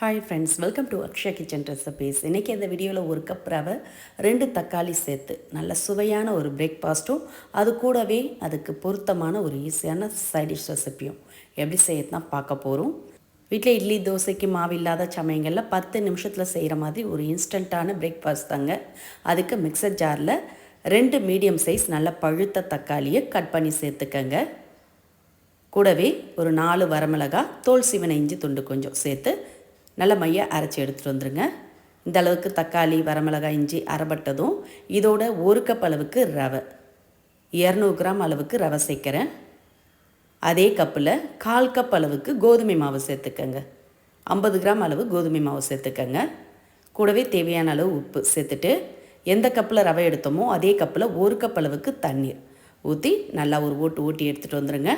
Hi friends welcome to Akshaya kitchen recipes இன்றைக்கி இந்த வீடியோவில் ஒரு கப் ரவை ரெண்டு தக்காளி சேர்த்து நல்ல சுவையான ஒரு பிரேக்ஃபாஸ்ட்டும் அது கூடவே அதுக்கு பொருத்தமான ஒரு ஈஸியான சைடிஷ் ரெசிப்பியும் எப்படி செய்யறதுனா பார்க்க போகிறோம் வீட்டில் இட்லி தோசைக்கு மாவு இல்லாத சமயங்களில் பத்து நிமிஷத்தில் செய்கிற மாதிரி ஒரு இன்ஸ்டண்ட்டான பிரேக்ஃபாஸ்ட் தாங்க. அதுக்கு மிக்சர் ஜாரில் ரெண்டு மீடியம் சைஸ் நல்ல பழுத்த தக்காளியை கட் பண்ணி சேர்த்துக்கங்க. கூடவே ஒரு நாலு வரமிளகா தோல் சிவனை இஞ்சி துண்டு கொஞ்சம் சேர்த்து நல்ல மைய அரைச்சி எடுத்துகிட்டு வந்துடுங்க இந்த அளவுக்கு தக்காளி வரமிளகாய் இஞ்சி அரைப்பட்டதும் இதோட ஒரு கப் அளவுக்கு ரவை. இரநூறு கிராம் அளவுக்கு ரவை சேர்க்குறேன். அதே கப்பில் கால் கப் அளவுக்கு கோதுமை மாவு சேர்த்துக்கங்க. ஐம்பது கிராம் அளவு கோதுமை மாவு சேர்த்துக்கங்க. கூடவே தேவையான அளவு உப்பு சேர்த்துட்டு எந்த கப்பில் ரவை எடுத்தோமோ அதே கப்பில் ஒரு கப் அளவுக்கு தண்ணீர் ஊற்றி நல்லா ஒரு ஓட்டு ஊட்டி எடுத்துகிட்டு வந்துடுங்க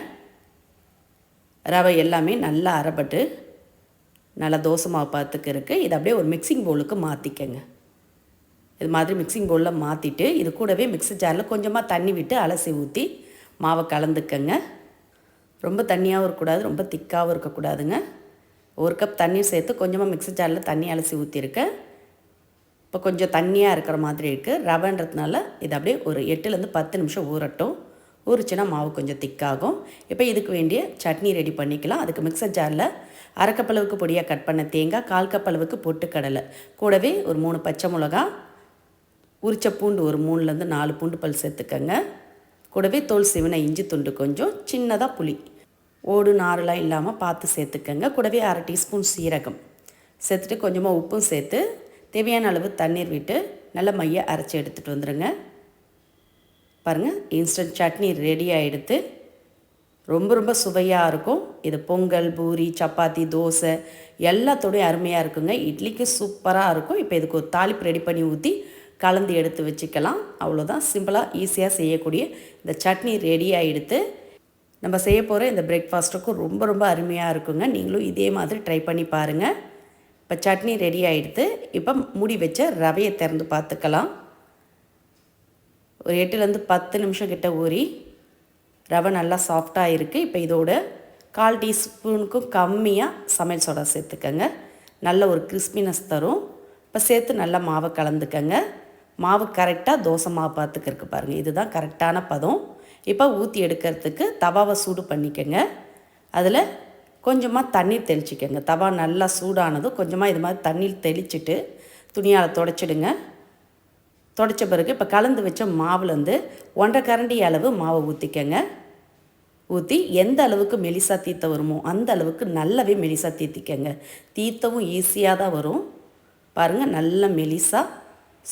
ரவை எல்லாமே நல்லா அரைப்பட்டு நல்லா தோசை மாவு பார்த்துக்கு இருக்குது இதை அப்படியே ஒரு மிக்சிங் பவுலுக்கு மாற்றிக்கங்க இது மாதிரி மிக்சிங் பவுலில் மாற்றிட்டு இது கூடவே மிக்ஸி ஜாரில் கொஞ்சமாக தண்ணி விட்டு அலசி ஊற்றி மாவை கலந்துக்கங்க. ரொம்ப தண்ணியாகவும் இருக்கக்கூடாது ரொம்ப திக்காகவும் இருக்கக்கூடாதுங்க. ஒரு கப் தண்ணீர் சேர்த்து கொஞ்சமாக மிக்ஸி ஜாரில் தண்ணி அலசி ஊற்றிருக்கேன் இப்போ கொஞ்சம் தண்ணியாக இருக்கிற மாதிரி இருக்குது ரவைன்றதுனால இது அப்படியே ஒரு எட்டுலேருந்து பத்து நிமிஷம் ஊறட்டும். ஊறிச்சுன்னா மாவு கொஞ்சம் திக்காகும். இப்போ இதுக்கு வேண்டிய சட்னி ரெடி பண்ணிக்கலாம். அதுக்கு மிக்சர் ஜாரில் அரைக்கப்பளவுக்கு பொடியாக கட் பண்ண தேங்காய் கால் கப் அளவுக்கு பொட்டுக்கடலை கூடவே ஒரு மூணு பச்சை மிளகா உரிச்ச பூண்டு ஒரு மூணுலேருந்து நாலு பூண்டு பல் சேர்த்துக்கங்க. கூடவே தோல் சிவனை இஞ்சி துண்டு கொஞ்சம் சின்னதாக புளி. ஓடு நாரெலாம் இல்லாமல் பார்த்து சேர்த்துக்கங்க. கூடவே அரை டீஸ்பூன் சீரகம். சேர்த்துட்டு கொஞ்சமாக உப்பும் சேர்த்து தேவையான அளவு தண்ணீர் விட்டு நல்ல மைய அரைச்சி எடுத்துகிட்டு வந்துடுங்க பாருங்கள் இன்ஸ்டன்ட் சட்னி ரெடி ஆகிடுத்து ரொம்ப ரொம்ப சுவையாக இருக்கும். இது பொங்கல் பூரி சப்பாத்தி தோசை எல்லாத்தோடையும் அருமையாக இருக்குங்க. இட்லிக்கு சூப்பராக இருக்கும். இப்போ இதுக்கு ஒரு தாளிப்பு ரெடி பண்ணி ஊற்றி கலந்து எடுத்து வச்சுக்கலாம். அவ்வளோதான் சிம்பிளாக ஈஸியாக செய்யக்கூடிய இந்த சட்னி ரெடி ஆகிடுத்து நம்ம செய்ய போகிற இந்த பிரேக்ஃபாஸ்ட்டுக்கும் ரொம்ப ரொம்ப அருமையாக இருக்குங்க. நீங்களும் இதே மாதிரி ட்ரை பண்ணி பாருங்கள் இப்போ சட்னி ரெடி ஆகிடுத்து இப்போ மூடி வச்ச ரவையை திறந்து பார்த்துக்கலாம். ஒரு எட்டுலேருந்து பத்து நிமிஷம் கிட்ட ஊறி ரவை நல்லா சாஃப்டாக இருக்குது இப்போ இதோட கால் டீஸ்பூனுக்கும் கம்மியாக சமையல் சோடா சேர்த்துக்கங்க. நல்ல ஒரு கிறிஸ்பினஸ் தரும். இப்போ சேர்த்து நல்லா மாவை கலந்துக்கங்க. மாவு கரெக்டாக தோசை மாவு பார்த்துக்கிறதுக்கு பாருங்கள் இதுதான் கரெக்டான பதம். இப்போ ஊற்றி எடுக்கிறதுக்கு தவாவை சூடு பண்ணிக்கோங்க. அதில் கொஞ்சமாக தண்ணீர் தெளிச்சிக்கோங்க. தவா நல்லா சூடானதும் கொஞ்சமாக இது மாதிரி தண்ணீர் தெளிச்சிட்டு துணியால் தொடச்சிடுங்க. தொடச்ச பிறகு இப்போ கலந்து வச்ச மாவுலேருந்து ஒன்றரை கரண்டி அளவு மாவை ஊற்றிக்கங்க ஊற்றி எந்த அளவுக்கு மெலிசா தீர்த்த வருமோ அந்த அளவுக்கு நல்லாவே மெலிசா தீர்த்திக்கங்க தீர்த்தவும் ஈஸியாக தான் வரும். பாருங்கள் நல்ல மெலிசா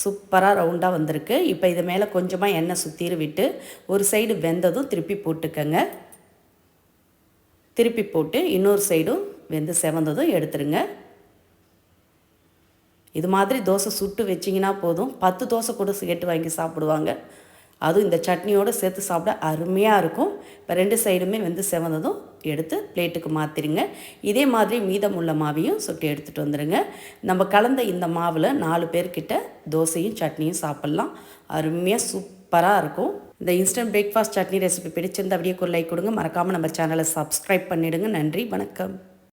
சூப்பராக ரவுண்டாக வந்திருக்கு. இப்போ இது மேலே கொஞ்சமாக எண்ணெய் சுற்றிரு விட்டு ஒரு சைடு வெந்ததும் திருப்பி போட்டுக்கங்க. திருப்பி போட்டு இன்னொரு சைடும் வெந்து செவந்ததும் எடுத்துருங்க. இது மாதிரி தோசை சுட்டு வச்சிங்கன்னா போதும். பத்து தோசை கூட சேர்த்து வாங்கி சாப்பிடுவாங்க. அதுவும் இந்த சட்னியோடு சேர்த்து சாப்பிட அருமையாக இருக்கும். இப்போ ரெண்டு சைடுமே வந்து செவந்ததும் எடுத்து பிளேட்டுக்கு மாற்றிடுங்க இதே மாதிரி மீதமுள்ள மாவையும் சுட்டு எடுத்துகிட்டு வந்துடுங்க நம்ம கலந்த இந்த மாவில் நாலு பேர்கிட்ட தோசையும் சட்னியும் சாப்பிட்லாம். அருமையாக சூப்பராக இருக்கும். இந்த இன்ஸ்டன்ட் பிரேக்ஃபாஸ்ட் சட்னி ரெசிபி பிடிச்சிருந்த அப்படியே ஒரு லைக் கொடுங்க. மறக்காமல் நம்ம சேனலை சப்ஸ்கிரைப் பண்ணிவிடுங்க நன்றி வணக்கம்.